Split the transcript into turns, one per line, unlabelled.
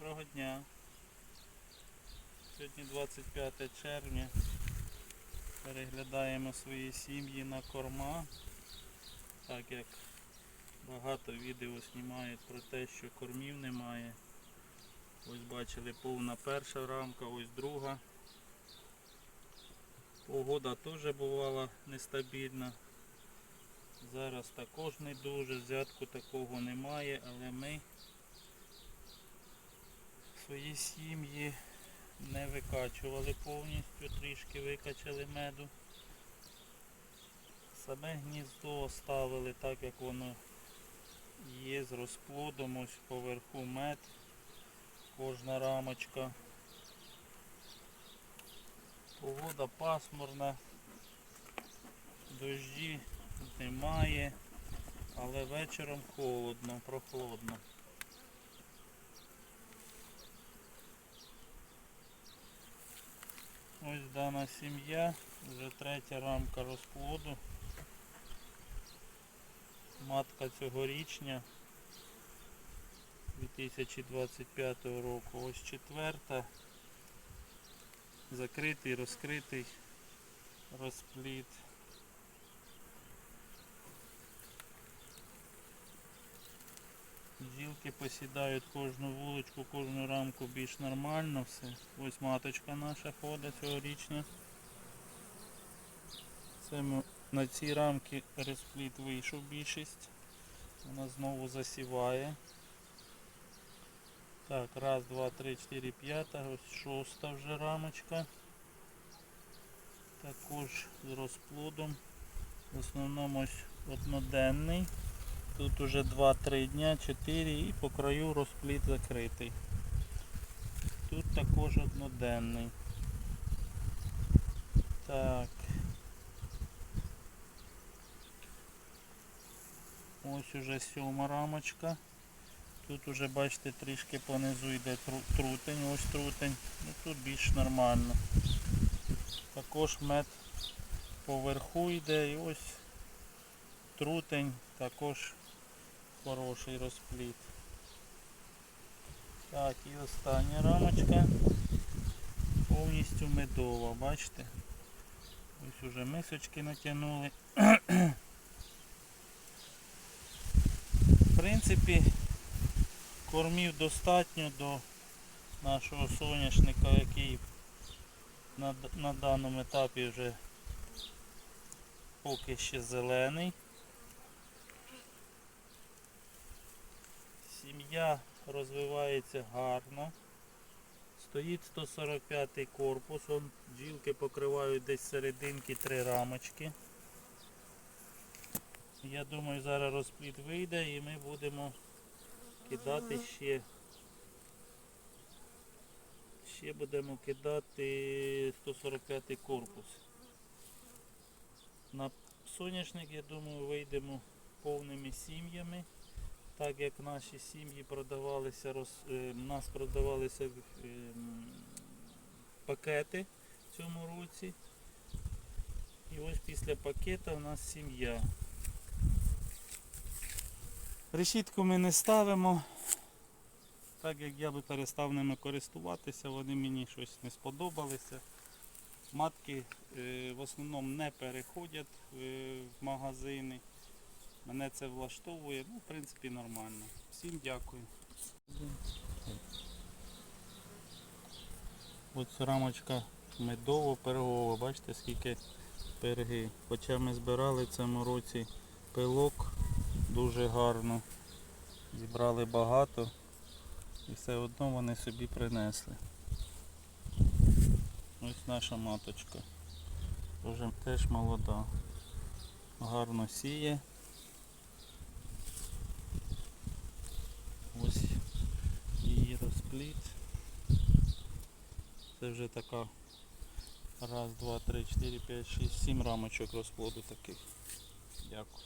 Доброго дня. Сьогодні 25 червня. Переглядаємо свої сім'ї на корма. Так як багато відео знімають про те, що кормів немає. Ось бачили повна перша рамка, ось друга. Погода теж бувала нестабільна. Зараз також не дуже, взятку такого немає, але ми свої сім'ї не викачували повністю, трішки викачали меду. Саме гніздо оставили так, як воно є з розплодом, ось поверху мед, кожна рамочка. Погода пасмурна, дожді немає, але вечором холодно, прохолодно. Ось дана сім'я, вже третя рамка розплоду. Матка цьогорічня 2025 року. Ось четверта. Закритий, розкритий розплід. Бджілки посідають кожну вуличку, кожну рамку більш нормально все. Ось маточка наша ходить цьогорічна. Це ми на цій рамці розплід вийшов більшість. Вона знову засіває. Так, раз, два, три, чотири, п'ята, ось шоста вже рамочка. Також з розплодом. В основному ось одноденний. Тут уже 2-3 дня, 4 і по краю розплід закритий. Тут також одноденний. Так. Ось уже сьома рамочка. Тут уже бачите трішки понизу йде трутень, ось трутень. Ну тут більш нормально. Також мед поверху йде і ось трутень також хороший розплід. Так, і остання рамочка повністю медова, бачите? Ось уже мисочки натягнули. В принципі, кормів достатньо до нашого соняшника, який на, на даному етапі вже поки ще зелений. Сім'я розвивається гарно. Стоїть 145 корпус, он бджілки покривають десь серединки три рамочки. Я думаю, зараз розплід вийде і ми будемо кидати ще. Ще будемо кидати 145 корпус. На соняшник, я думаю, вийдемо повними сім'ями. Так як наші сім'ї продавалися, роз, е, в нас продавалися е, пакети в цьому році. І ось після пакета у нас сім'я. Решітку ми не ставимо. Так як я би перестав ними користуватися, вони мені щось не сподобалися. Матки е, в основному не переходять е, в магазини. Мене це влаштовує, ну, в принципі, нормально. Всім дякую. Ось рамочка медово-пергова, бачите скільки перги. Хоча ми збирали в цьому році пилок дуже гарно. Зібрали багато і все одно вони собі принесли. Ось наша маточка. Теж молода. Гарно сіє. Ось її розплід. Це вже така раз, два, три, чотири, п'ять, шість, сім рамочок розплоду таких. Дякую.